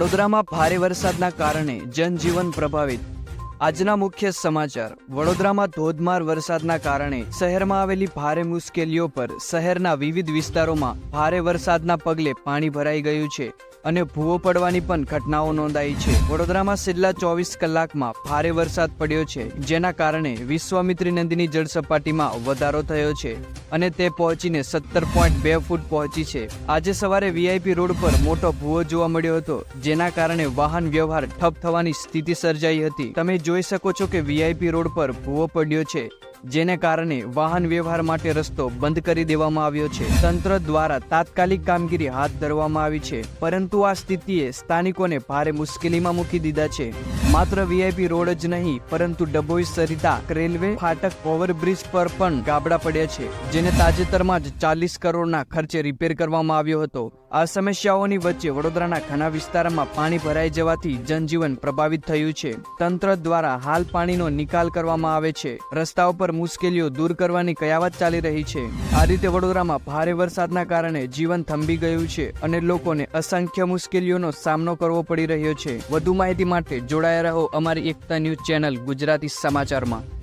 વડોદરામાં ભારે વરસાદના કારણે જનજીવન પ્રભાવિત. આજના મુખ્ય સમાચાર. વડોદરામાં ધોધમાર વરસાદના કારણે શહેરમાં આવેલી ભારે મુશ્કેલીઓ પર શહેરના વિવિધ વિસ્તારોમાં ભારે વરસાદના પગલે પાણી ભરાઈ ગયું છે. અને ભૂવો પડવાની પણ ઘટનાઓ નોંધાઈ છે. વડોદરામાં છેલ્લા ચોવીસ કલાકમાં ભારે વરસાદ પડ્યો છે, જેના કારણે વિશ્વામિત્રી નદીની જળસપાટીમાં વધારો થયો છે અને તે પહોંચીને સત્તર પોઈન્ટ બે ફૂટ પહોંચી છે. આજે સવારે વીઆઈપી રોડ પર મોટો ભૂવો જોવા મળ્યો હતો, જેના કારણે વાહન વ્યવહાર ઠપ થવાની સ્થિતિ સર્જાઈ હતી. તમે જોઈ શકો છો કે વીઆઈપી રોડ પર ભૂવો પડ્યો છે. જેને કારણે વાહન વ્યવહાર માટે રસ્તો બંધ કરી દેવામાં આવ્યો છે. તંત્ર દ્વારા તાત્કાલિક કામગીરી હાથ ધરવામાં આવી છે, પરંતુ આ સ્થિતિએ સ્થાનિકોને ભારે મુશ્કેલીમાં મૂકી દીધા છે. માત્ર વીઆઈપી રોડ જ નહીં, પરંતુ ડભોઈ સરિતા રેલવે ફાટક ઓવરબ્રિજ પર પણ ગાબડા પડ્યા છે, જેને તાજેતરમાં જ ચાલીસ કરોડના ખર્ચે રિપેર કરવામાં આવ્યો હતો. આ સમસ્યાઓની વચ્ચે વડોદરાના ઘણા વિસ્તારમાં પાણી ભરાઈ જવાથી જનજીવન પ્રભાવિત થયું છે. તંત્ર દ્વારા હાલ પાણીનો નિકાલ કરવામાં આવે છે. રસ્તાઓ પર મુશ્કેલીઓ દૂર કરવાની કયાવત ચાલી રહી છે. આ રીતે વડોદરામાં ભારે વરસાદના કારણે જીવન થંભી ગયું છે અને લોકોને અસંખ્ય મુશ્કેલીઓનો સામનો કરવો પડી રહ્યો છે. વધુ માહિતી માટે જોડાયા રહો અમારી એકતા ન્યૂઝ ચેનલ ગુજરાતી સમાચારમાં.